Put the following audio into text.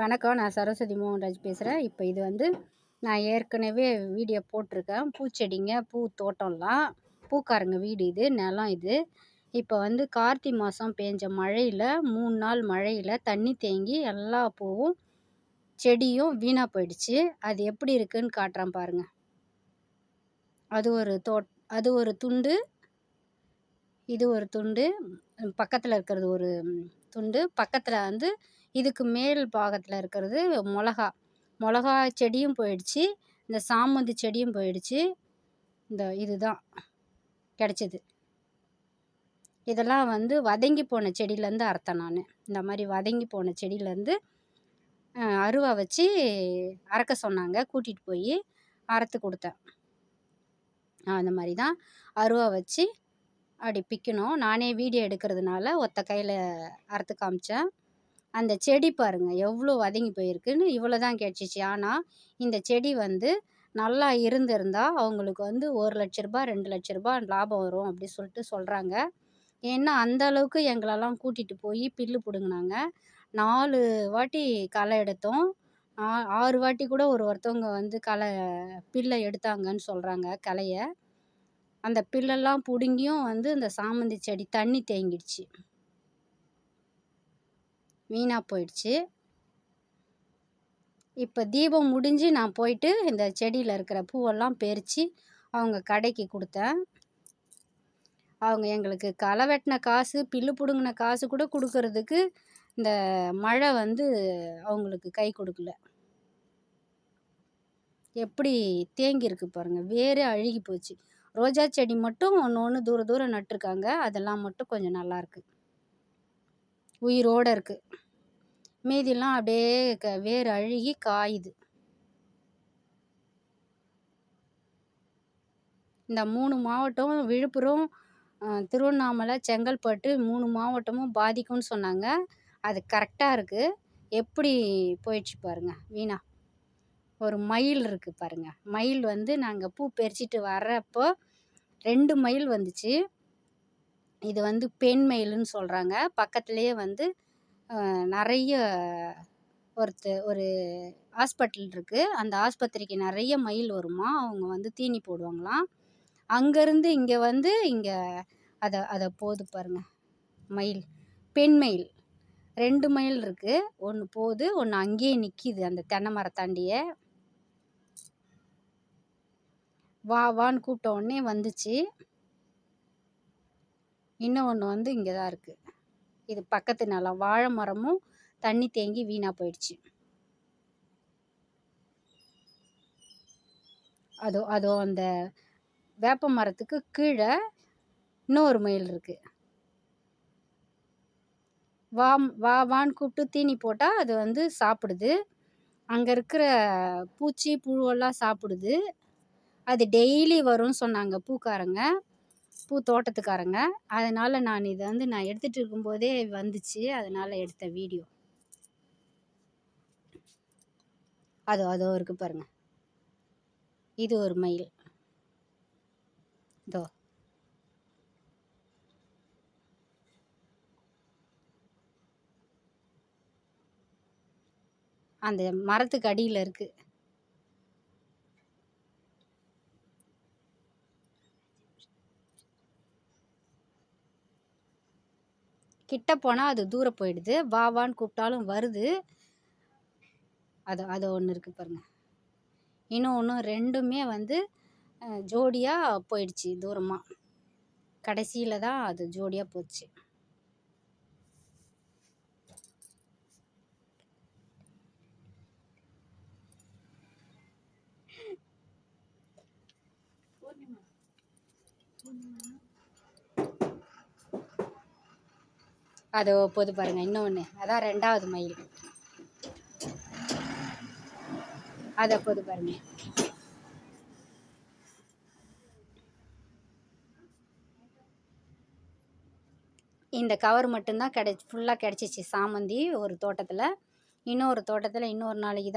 வணக்கம் நான் சரஸ்வதி மோகன்ராஜ் பேசுகிறேன் இப்போ இது வந்து நான் ஏற்கனவே வீடியோ போட்டிருக்கேன். பூச்செடிங்க பூ தோட்டம்லாம். பூக்காரங்க வீடு இது நிலம் இது. இப்போ வந்து கார்த்தி மாதம் பேஞ்ச மழையில் மூணு நாள் மழையில் தண்ணி தேங்கி எல்லா பூவும் செடியும் வீணாக போயிடுச்சு. அது எப்படி இருக்குன்னு காட்டுறேன் பாருங்கள் அது ஒரு தோட் அது ஒரு துண்டு. இது ஒரு துண்டு. பக்கத்தில் இருக்கிறது ஒரு துண்டு. பக்கத்தில் வந்து இதுக்கு மேல் பாகத்தில் இருக்கிறது மிளகா. மிளகா செடியும் போயிடுச்சு. இந்த சாமந்தி செடியும் போயிடுச்சு. இந்த இதுதான் கிடச்சிது. இதெல்லாம் வந்து வதங்கி போன செடியிலேருந்து அறுத்தேன் நான். இந்த மாதிரி வதங்கி போன செடியிலேருந்து அருவா வச்சு அறக்க சொன்னாங்க. கூட்டிகிட்டு போய் அறுத்து கொடுத்தேன். அந்த மாதிரி தான் அருவா வச்சு அப்படி பிக்கணும். நானே வீடியோ எடுக்கிறதுனால ஒத்த கையில் அறுத்து காமிச்சேன். அந்த செடி பாருங்கள் எவ்வளோ வதங்கி போயிருக்குன்னு இவ்வளோ தான் கிடச்சிச்சு ஆனால் இந்த செடி வந்து நல்லா இருந்திருந்தால் அவங்களுக்கு வந்து ஒரு லட்ச ரூபா ரெண்டு லட்ச ரூபா லாபம் வரும் அப்படி சொல்லிட்டு சொல்கிறாங்க ஏன்னா அந்த அளவுக்கு எங்களெல்லாம் கூட்டிகிட்டு போய் பில்லு பிடுங்கினாங்க. நாலு வாட்டி களை எடுத்தோம். ஆறு வாட்டி கூட ஒரு ஒருத்தவங்க வந்து களை பில்லை எடுத்தாங்கன்னு சொல்கிறாங்க களையை. அந்த பில்லெல்லாம் பிடுங்கியும் வந்து இந்த சாமந்தி செடி தண்ணி தேங்கிடுச்சு. வீணாக போயிடுச்சு. இப்போ தீபம் முடிஞ்சு நான் போயிட்டு இந்த செடியில் இருக்கிற பூவெல்லாம் பறித்து அவங்க கடைக்கு கொடுத்தேன். அவங்க எங்களுக்கு களை வெட்டின காசு பில்லு பிடுங்கின காசு கூட கொடுக்கறதுக்கு இந்த மழை வந்து அவங்களுக்கு கை கொடுக்கல. எப்படி தேங்கியிருக்கு பாருங்கள் வேறு அழுகி போச்சு. ரோஜா செடி மட்டும் ஒன்று ஒன்று தூர தூரம் நட்டிருக்காங்க. அதெல்லாம் மட்டும் கொஞ்சம் நல்லாயிருக்கு உயிரோடு இருக்குது மீதிலாம் அப்படியே க வேர் அழுகி காயுது. இந்த மூணு மாவட்டம் விழுப்புரம் திருவண்ணாமலை செங்கல்பட்டு மூணு மாவட்டமும் பாதிக்கும்னு சொன்னாங்க. அது கரெக்டாக இருக்குது எப்படி போயிடுச்சு பாருங்கள் வீணா. ஒரு மயில் இருக்குது பாருங்கள் மயில் வந்து நாங்கள் பூ பறிச்சிட்டு வர்றப்போ ரெண்டு மயில் வந்துச்சு. இது வந்து பெண் மயில்னு சொல்கிறாங்க பக்கத்துலேயே வந்து நிறைய ஒருத்த ஒரு ஹாஸ்பிட்டல் இருக்குது அந்த ஆஸ்பத்திரிக்கு நிறைய மயில் வருமா? அவங்க வந்து தீனி போடுவாங்களாம். அங்கேருந்து இங்கே வந்து இங்கே அதை அதை போகுது பாருங்கள் மயில் பெண் மயில். ரெண்டு மயில் இருக்குது ஒன்று போகுது ஒன்று அங்கேயே நிற்கிது அந்த தென்னை மரத்தாண்டியே. வா வான்னு கூப்பிட்ட உடனே வந்துச்சு. இன்னும் ஒன்று வந்து இங்கே தான் இருக்குது இது பக்கத்து நிலம். வாழை மரமும் தண்ணி தேங்கி வீணாக போயிடுச்சு. அதோ அதோ அந்த வேப்ப மரத்துக்கு கீழே இன்னொரு மயில் இருக்குது வா வா வான்னு கூப்பிட்டு தீனி போட்டால் அது வந்து சாப்பிடுது. அங்கே இருக்கிற பூச்சி புழுவெல்லாம் சாப்பிடுது. அது டெய்லி வரும்னு சொன்னாங்க பூக்காரங்க பூ தோட்டத்துக்காரங்க. அதனால் நான் இதை வந்து நான் எடுத்துகிட்டு இருக்கும்போதே வந்துச்சு. அதனால் எடுத்த வீடியோ அதோ அதோ இருக்குது பாருங்கள் இது ஒரு மயில். இதோ. அந்த மரத்துக்கு அடியில் இருக்குது கிட்ட போனால் அது தூரம் போயிடுது. வா வான்னு கூப்பிட்டாலும் வருது. அது அது ஒன்று இருக்குது பாருங்கள் இன்னும் ஒன்று ரெண்டுமே வந்து ஜோடியாக போயிடுச்சு தூரமாக கடைசியில் தான் அது ஜோடியாக போச்சு. அது போது பாருங்கள் இன்னொன்று அதான் ரெண்டாவது மயில். அதை போது பாருங்கள் இந்த கவர் மட்டும்தான் கிடை ஃபுல்லாக கிடச்சிச்சு. சாமந்தி ஒரு தோட்டத்தில் இன்னொரு தோட்டத்தில் இன்னொரு நாளைக்கு தான்